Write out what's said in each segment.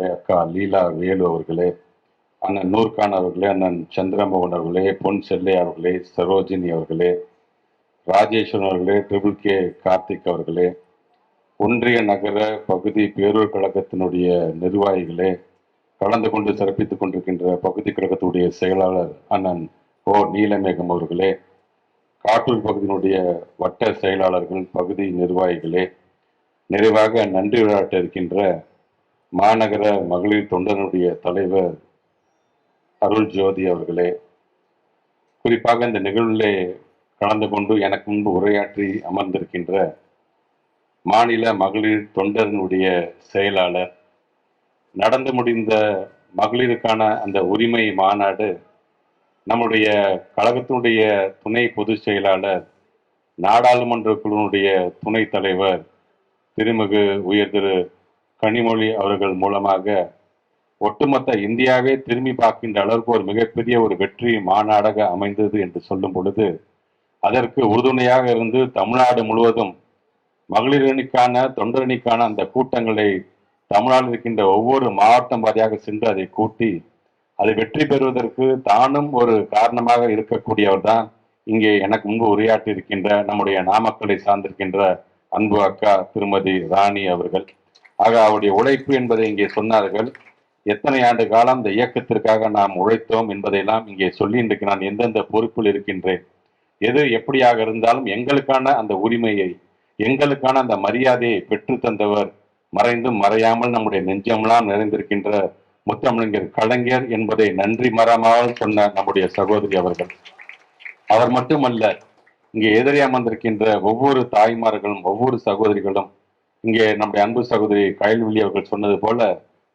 அவர்களே அக்கா லீலா வேலு அவர்களே அண்ணன் நூர்கான் அவர்களே அண்ணன் சந்திரமோகன் அவர்களே பொன் செல்லை அவர்களே சரோஜினி அவர்களே ராஜேஸ்வரன் அவர்களே ட்ரிபிள் கே கார்த்திக் அவர்களே ஒன்றிய நகர பகுதி பேரூர் கழகத்தினுடைய நிர்வாகிகளே கலந்து கொண்டு சிறப்பித்துக் கொண்டிருக்கின்ற பகுதி கழகத்துடைய செயலாளர் அண்ணன் ஓ நீலமேகம் அவர்களே காட்டூர் பகுதியினுடைய வட்ட செயலாளர்கள் பகுதி நிர்வாகிகளே நிறைவாக நன்றி விளையாட்ட இருக்கின்ற மாநகர மகளிர் தொண்டனுடைய தலைவர் அருள் ஜோதி அவர்களே குறிப்பாக இந்த நிகழ்விலே கலந்து கொண்டு எனக்கு முன்பு உரையாற்றி அமர்ந்திருக்கின்ற மாநில மகளிர் தொண்டரினுடைய செயலாளர் நடந்து முடிந்த மகளிருக்கான அந்த உரிமை மாநாடு நம்முடைய கழகத்தினுடைய துணை பொதுச் செயலாளர் நாடாளுமன்ற குழுவினுடைய துணைத் தலைவர் திருமிகு உயர் திரு கனிமொழி அவர்கள் மூலமாக ஒட்டுமொத்த இந்தியாவே திரும்பி பார்க்கின்ற அளவுக்கு ஒரு மிகப்பெரிய ஒரு வெற்றி மாநாடாக அமைந்தது என்று சொல்லும் பொழுது அதற்கு உறுதுணையாக இருந்து தமிழ்நாடு முழுவதும் மகளிரணிக்கான தொண்டரணிக்கான அந்த கூட்டங்களை தமிழ்நாடு இருக்கின்ற ஒவ்வொரு மாவட்டம் வாரியாக சென்று அதை கூட்டி அதை வெற்றி பெறுவதற்கு தானும் ஒரு காரணமாக இருக்கக்கூடியவர் தான் இங்கே எனக்கு முன்பு உரையாற்றி இருக்கின்ற நம்முடைய நாமக்கலை சார்ந்திருக்கின்ற அன்பு அக்கா திருமதி ராணி அவர்கள். ஆக அவருடைய உழைப்பு என்பதை இங்கே சொன்னார்கள். எத்தனை ஆண்டு காலம் இந்த இயக்கத்திற்காக நாம் உழைத்தோம் என்பதையெல்லாம் இங்கே சொல்லி இன்றைக்கு நான் எந்தெந்த பொறுப்பில் இருக்கின்றேன். எது எப்படியாக இருந்தாலும் எங்களுக்கான அந்த உரிமையை எங்களுக்கான அந்த மரியாதையை பெற்று தந்தவர் மறைந்தும் மறையாமல் நம்முடைய நெஞ்சமெல்லாம் நிறைந்திருக்கின்ற முத்தமிழங்கர் கலைஞர் என்பதை நன்றி மறமாமல் சொன்ன நம்முடைய சகோதரி அவர்கள். அவர் மட்டுமல்ல இங்கே எதிரே அமர்ந்திருக்கின்ற ஒவ்வொரு தாய்மார்களும் ஒவ்வொரு சகோதரிகளும் இங்கே நம்முடைய அன்பு சகோதரி கயல்விழி அவர்கள் சொன்னது போல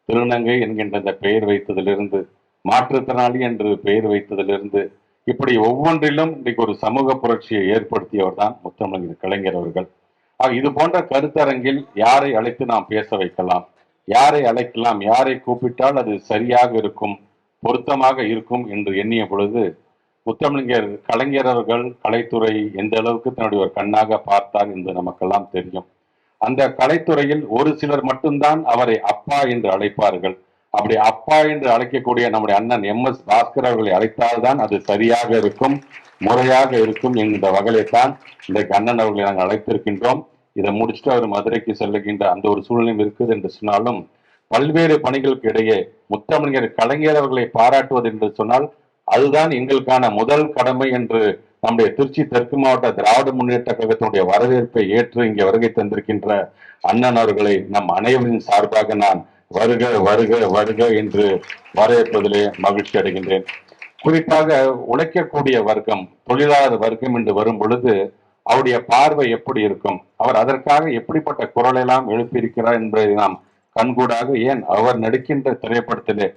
திருநங்கை என்கின்ற இந்த பெயர் வைத்ததிலிருந்து மாற்றுத்திறனாளி என்று பெயர் வைத்ததிலிருந்து இப்படி ஒவ்வொன்றிலும் இன்றைக்கு ஒரு சமூக புரட்சியை ஏற்படுத்தியவர் தான் முத்தமிழர் கலைஞர் அவர்கள். ஆக இது போன்ற கருத்தரங்கில் யாரை அழைத்து நாம் பேச வைக்கலாம்? யாரை அழைக்கலாம்? யாரை கூப்பிட்டால் அது சரியாக இருக்கும் பொருத்தமாக இருக்கும் என்று எண்ணிய பொழுது முத்தமிழர் கலைஞர் அவர்கள் கலைத்துறை எந்த அளவுக்கு தன்னுடைய ஒரு கண்ணாக பார்த்தார் என்று நமக்கெல்லாம் தெரியும். அந்த கலைத்துறையில் ஒரு சிலர் மட்டும்தான் அவரை அப்பா என்று அழைப்பார்கள். அப்படி அப்பா என்று அழைக்கக்கூடிய நம்முடைய அண்ணன் எம் எஸ் பாஸ்கர் அவர்களை அழைத்தால்தான் அது சரியாக இருக்கும் முறையாக இருக்கும் என்கின்ற வகையில்தான் இன்றைக்கு அண்ணன் அவர்களை நாங்கள் அழைத்திருக்கின்றோம். இதை முடிச்சுட்டு அவர் மதுரைக்கு செல்லுகின்ற அந்த ஒரு சூழ்நிலையும் இருக்குது என்று சொன்னாலும் பல்வேறு பணிகளுக்கு இடையே முத்தமிழர் கலைஞர் அவர்களை பாராட்டுவது என்று சொன்னால் அதுதான் எங்களுக்கான முதல் கடமை என்று நம்முடைய திருச்சி தெற்கு மாவட்ட திராவிட முன்னேற்ற கழகத்தினுடைய வரவேற்பை ஏற்று இங்கே வருகை தந்திருக்கின்ற அண்ணன் அவர்களை நம் அனைவரின் சார்பாக நான் வருக வருக வருக என்று வரவேற்பதிலே மகிழ்ச்சி அடைகின்றேன். குறிப்பாக உழைக்கக்கூடிய வர்க்கம் தொழிலாளர் வர்க்கம் என்று வரும் பொழுது அவருடைய பார்வை எப்படி இருக்கும்? அவர் அதற்காக எப்படிப்பட்ட குரலெல்லாம் எழுப்பியிருக்கிறார் என்பதை நாம் கண்கூடாக ஏன் அவர் நடிக்கின்ற திரைப்படத்திலே?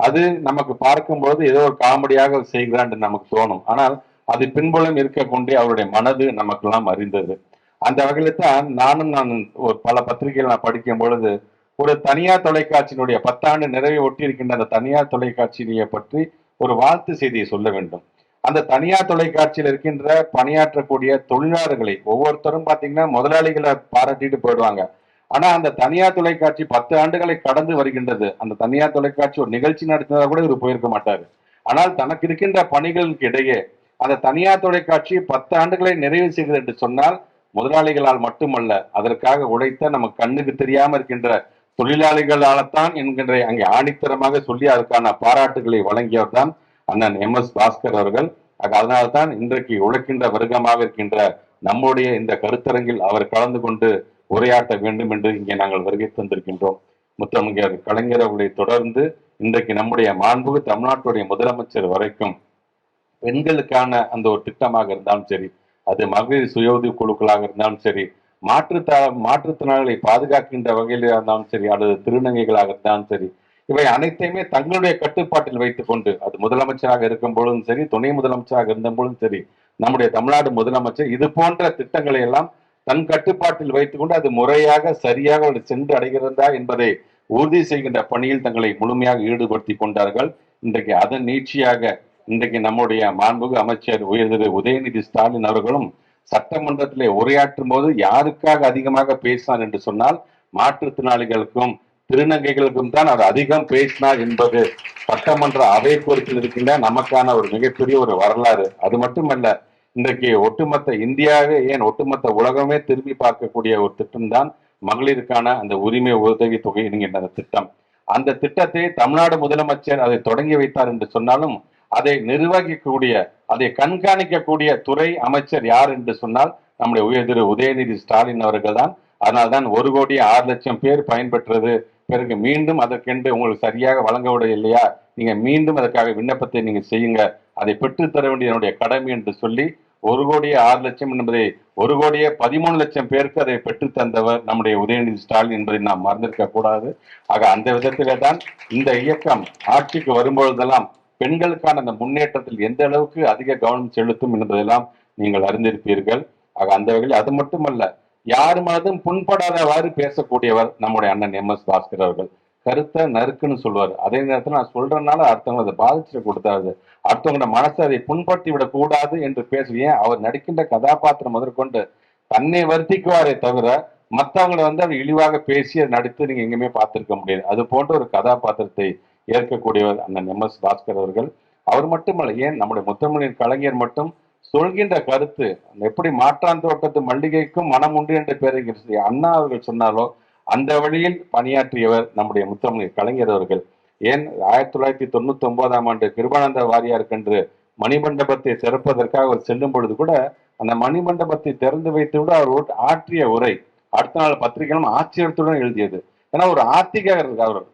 அது நமக்கு பார்க்கும்போது ஏதோ ஒரு காமெடியாக செய்கிறான் என்று நமக்கு தோணும். ஆனால் அது பின்புலம் இருக்க கொண்டே அவருடைய மனது நமக்கெல்லாம் அறிந்தது. அந்த வகையில தான் நானும் நான் ஒரு பல பத்திரிகைகள் நான் படிக்கும் பொழுது ஒரு தனியார் தொலைக்காட்சியினுடைய பத்தாண்டு நிறைவை ஒட்டி இருக்கின்ற அந்த தனியார் தொலைக்காட்சியை பற்றி ஒரு வாழ்த்து செய்தியை சொல்ல வேண்டும். அந்த தனியார் தொலைக்காட்சியில் இருக்கின்ற பணியாற்றக்கூடிய தொழிலாளர்களை ஒவ்வொருத்தரும் பார்த்தீங்கன்னா முதலாளிகளை பாராட்டிட்டு போயிடுவாங்க. ஆனா அந்த தனியார் தொலைக்காட்சி பத்து ஆண்டுகளை கடந்து வருகின்றது. அந்த தனியார் தொலைக்காட்சி ஒரு நிகழ்ச்சி நடத்தினதா கூட இவர் போயிருக்க மாட்டாரு. ஆனால் தனக்கு இருக்கின்ற பணிகளுக்கு இடையே அந்த தனியார் தொலைக்காட்சி பத்து ஆண்டுகளை நிறைவு செய்கிறது என்று சொன்னால் முதலாளிகளால் மட்டுமல்ல அதற்காக உழைத்த நம்ம கண்ணுக்கு தெரியாம இருக்கின்ற தொழிலாளிகளால்தான் என்கின்ற அங்கே ஆணித்தரமாக சொல்லி அதற்கான பாராட்டுகளை வழங்கியவர் தான் அண்ணன் எம். எஸ். பாஸ்கர் அவர்கள். அதனால்தான் இன்றைக்கு உழைக்கின்ற வர்க்கமாக இருக்கின்ற நம்முடைய இந்த கருத்தரங்கில் அவர் கலந்து கொண்டு உரையாற்ற வேண்டும் என்று இங்கே நாங்கள் வருகை தந்திருக்கின்றோம். முத்தமிழர் கலைஞர் அவர்களை தொடர்ந்து இன்றைக்கு நம்முடைய மாண்புகு தமிழ்நாட்டுடைய முதலமைச்சர் வரைக்கும் பெண்களுக்கான அந்த ஒரு திட்டமாக இருந்தாலும் சரி அது மகளிர் சுய உதவி குழுக்களாக இருந்தாலும் சரி மாற்றுத்த மாற்றுத்திறனாளிகளை பாதுகாக்கின்ற வகையில் இருந்தாலும் சரி அல்லது திருநங்கைகளாக இருந்தாலும் சரி இவை அனைத்தையுமே தங்களுடைய கட்டுப்பாட்டில் வைத்துக் கொண்டு அது முதலமைச்சராக இருக்கும் பொழுதும் சரி துணை முதலமைச்சராக இருந்த பொழுதும் சரி நம்முடைய தமிழ்நாடு முதலமைச்சர் இது போன்ற திட்டங்களை எல்லாம் தன் கட்டுப்பாட்டில் வைத்துக்கொண்டு அது முறையாக சரியாக சென்று அடைகிறதா என்பதை உறுதி செய்கின்ற பணியில் தங்களை முழுமையாக ஈடுபடுத்தி கொண்டார்கள். இன்றைக்கு அதன் நீட்சியாக இன்றைக்கு நம்முடைய மாண்புகு அமைச்சர் உயர்திரு உதயநிதி ஸ்டாலின் அவர்களும் சட்டமன்றத்திலே உரையாற்றும் போது யாருக்காக அதிகமாக பேசினார் என்று சொன்னால் மாற்றுத்திறனாளிகளுக்கும் திருநங்கைகளுக்கும் தான் அவர் அதிகம் பேசினார் என்பது சட்டமன்ற அவை குறிப்பில் இருக்கின்ற நமக்கான ஒரு மிகப்பெரிய ஒரு வரலாறு. அது மட்டுமல்ல இன்றைக்கு ஒட்டுமொத்த இந்தியாவே ஏன் ஒட்டுமொத்த உலகமே திரும்பி பார்க்கக்கூடிய ஒரு திட்டம் தான் மகளிருக்கான அந்த உரிமை உதவி தொகை என்கின்ற அந்த திட்டம். அந்த திட்டத்தை தமிழ்நாடு முதலமைச்சர் அதை தொடங்கி வைத்தார் என்று சொன்னாலும் அதை நிர்வகிக்கக்கூடிய அதை கண்காணிக்கக்கூடிய துறை அமைச்சர் யார் என்று சொன்னால் நம்முடைய உயர் திரு உதயநிதி ஸ்டாலின் அவர்கள் தான் அதனால்தான் ஒரு கோடி ஆறு லட்சம் பேர் பயன்பெற்றது. பிறகு மீண்டும் அதற்கென்று உங்களுக்கு சரியாக வழங்க விட இல்லையா? நீங்க மீண்டும் அதற்காக விண்ணப்பத்தை நீங்க செய்யுங்க. அதை பெற்றுத்தர வேண்டிய என்னுடைய கடமை என்று சொல்லி ஒரு கோடியே ஆறு லட்சம் என்பதை ஒரு கோடியே பதிமூணு லட்சம் பேருக்கு அதை பெற்றுத் தந்தவர் நம்முடைய உதயநிதி ஸ்டாலின் என்பதை நாம் மறந்திருக்க கூடாது. ஆக அந்த விதத்திலே தான் இந்த இயக்கம் ஆட்சிக்கு வரும்பொழுதெல்லாம் பெண்களுக்கான அந்த முன்னேற்றத்தில் எந்த அளவுக்கு அதிக கவனம் செலுத்தும் என்பதெல்லாம் நீங்கள் அறிந்திருப்பீர்கள். ஆக அந்த வகையில் அது மட்டுமல்ல யார் மனதும் புண்படாதவாறு பேசக்கூடியவர் நம்முடைய அண்ணன் எம். எஸ். பாஸ்கர் அவர்கள். கருத்தை நறுக்குன்னு சொல்லுவார். அதே நேரத்தில் நான் சொல்றதுனால அடுத்தவங்க அதை பாதிச்சு கொடுத்தாரு அடுத்தவங்களோட மனசை அதை புண்படுத்தி விடக்கூடாது என்று பேசுவேன் அவர் நடிக்கின்ற கதாபாத்திரம் முதற்கொண்டு தன்னை வருத்திக்குவாரே தவிர மற்றவங்களை வந்து அவர் இழிவாக பேசி நடித்து நீங்க எங்கேயுமே பார்த்திருக்க முடியாது. அது போன்ற ஒரு கதாபாத்திரத்தை ஏற்கக்கூடியவர் அண்ணன் எம் எஸ் பாஸ்கர் அவர்கள். அவர் மட்டுமல்ல ஏன் நம்முடைய முத்தமிழின் கலைஞர் மட்டும் சொல்கின்ற கருத்து எப்படி மாற்றான் தோட்டத்து மல்லிகைக்கும் மனம் உண்டு என்று பேருங்கிறது அண்ணா அவர்கள் சொன்னாலோ அந்த வழியில் பணியாற்றியவர் நம்முடைய முத்தமிழ் கலைஞர் அவர்கள். ஏன் ஆயிரத்தி தொள்ளாயிரத்தி தொண்ணூத்தி ஒன்பதாம் ஆண்டு கிருபானந்த வாரியாருக்கென்று மணிமண்டபத்தை சிறப்பதற்காக அவர் செல்லும் பொழுது கூட அந்த மணிமண்டபத்தை திறந்து வைத்து விட அவர் ஆற்றிய உரை அடுத்த நாள் பத்திரிகைகளும் ஆச்சரியத்துடன் எழுதியது. ஏன்னா ஒரு ஆத்திகர் அவர்.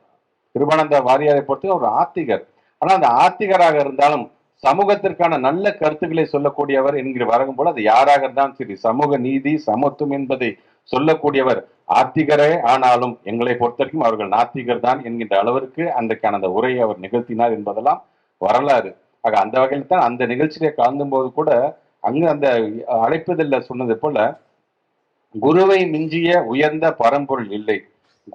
கிருபானந்த வாரியாரை பொறுத்து ஒரு ஆத்திகர். ஆனா அந்த ஆத்திகராக இருந்தாலும் சமூகத்திற்கான நல்ல கருத்துக்களை சொல்லக்கூடியவர் என்கிற வரகும் போல அது யாராக இருந்தாலும் சரி சமூக நீதி சமத்துவம் என்பதை சொல்லக்கூடியவர் ஆத்திகரே ஆனாலும் எங்களை பொறுத்த வரைக்கும் அவர்கள் நாத்திகர் தான் என்கின்ற அளவிற்கு அன்றைக்கான அந்த உரையை அவர் நிகழ்த்தினார் என்பதெல்லாம் வரலாறு. ஆக அந்த வகையில் தான் அந்த நிகழ்ச்சியிலே கலந்தும் போது கூட அங்கு அந்த அழைப்பதில் சொன்னது போல குருவை மிஞ்சிய உயர்ந்த பரம்பொருள் இல்லை.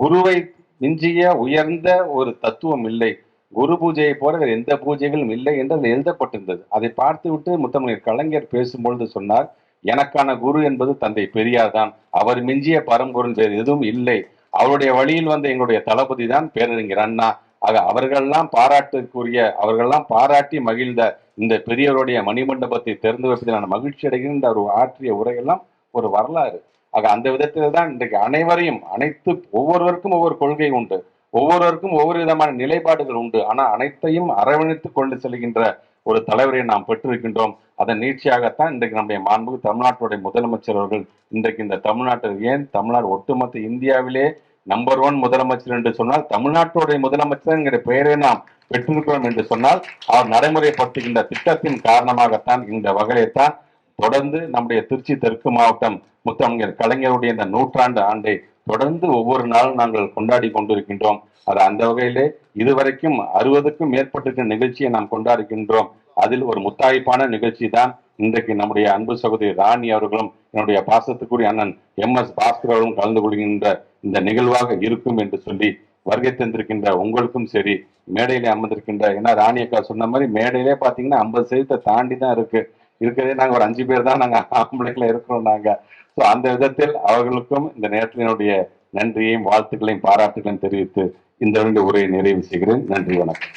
குருவை மிஞ்சிய உயர்ந்த ஒரு தத்துவம் இல்லை. குரு பூஜையை போல வேறு எந்த பூஜைகளும் இல்லை என்று அதில் எழுதப்பட்டிருந்தது. அதை பார்த்துவிட்டு முத்தமிழர் கலைஞர் பேசும்பொழுது சொன்னார் எனக்கான குரு என்பது தந்தை பெரியார் தான் அவர் மிஞ்சிய பரம்பொருள் வேறு எதுவும் இல்லை. அவருடைய வழியில் வந்த எங்களுடைய தளபதி தான் பேரறிஞர் அண்ணா. ஆக அவர்கள்லாம் பாராட்டுக்குரிய அவர்கள்லாம் பாராட்டி மகிழ்ந்த இந்த பெரியவருடைய மணிமண்டபத்தை திறந்து வைப்பதில் நான் மகிழ்ச்சி அடைகின்ற அவர் ஆற்றிய உரையெல்லாம் ஒரு வரலாறு. ஆக அந்த விதத்தில் தான் இன்றைக்கு அனைவரையும் அனைத்து ஒவ்வொருவருக்கும் ஒவ்வொரு கொள்கை உண்டு. ஒவ்வொருவருக்கும் ஒவ்வொரு விதமான நிலைப்பாடுகள் உண்டு. ஆனால் அனைத்தையும் அரவணைத்து கொண்டு செல்கின்ற ஒரு தலைவரை நாம் பெற்றிருக்கின்றோம். அதன் நீட்சியாகத்தான் இன்றைக்கு நம்முடைய மாண்புக்கு தமிழ்நாட்டுடைய முதலமைச்சர் அவர்கள் இன்றைக்கு இந்த தமிழ்நாட்டில் ஏன் தமிழ்நாடு ஒட்டுமொத்த இந்தியாவிலே நம்பர் ஒன் முதலமைச்சர் என்று சொன்னால் தமிழ்நாட்டுடைய முதலமைச்சர் என்கிற பெயரை நாம் பெற்றிருக்கிறோம் என்று சொன்னால் அவர் நடைமுறைப்படுத்துகின்ற திட்டத்தின் காரணமாகத்தான் இந்த வகையைத்தான் தொடர்ந்து நம்முடைய திருச்சி தெற்கு மாவட்டம் முத்தமிழர் கலைஞருடைய இந்த நூற்றாண்டு ஆண்டை தொடர்ந்து ஒவ்வொரு நாளும் நாங்கள் கொண்டாடி கொண்டிருக்கின்றோம். அது அந்த வகையிலே இதுவரைக்கும் அறுபதுக்கும் மேற்பட்டிருக்கிற நிகழ்ச்சியை நாம் கொண்டாடுகின்றோம். அதில் ஒரு முத்தாய்ப்பான நிகழ்ச்சி தான் இன்றைக்கு நம்முடைய அன்பு சகோதரி ராணி அவர்களும் என்னுடைய பாசத்துக்குரிய அண்ணன் எம் எஸ் பாஸ்கர் அவர்களும் கலந்து கொள்கின்ற இந்த நிகழ்வாக இருக்கும் என்று சொல்லி வருகை தந்திருக்கின்ற உங்களுக்கும் சரி மேடையிலே அமர்ந்திருக்கின்ற ஏன்னா ராணி அக்கா சொன்ன மாதிரி மேடையிலே பாத்தீங்கன்னா ஐம்பது சதவீதத்தை தாண்டி தான் இருக்கு. இருக்கிறதே நாங்க ஒரு அஞ்சு பேர் தான் நாங்க ஆம்பளைங்கள இருக்கிறோம் நாங்க. ஸோ அந்த விதத்தில் அவர்களுக்கும் இந்த நேரத்தினுடைய நன்றியையும் வாழ்த்துக்களையும் பாராட்டுகளையும் தெரிவித்து இந்த உரையை நிறைவு செய்கிறேன். நன்றி வணக்கம்.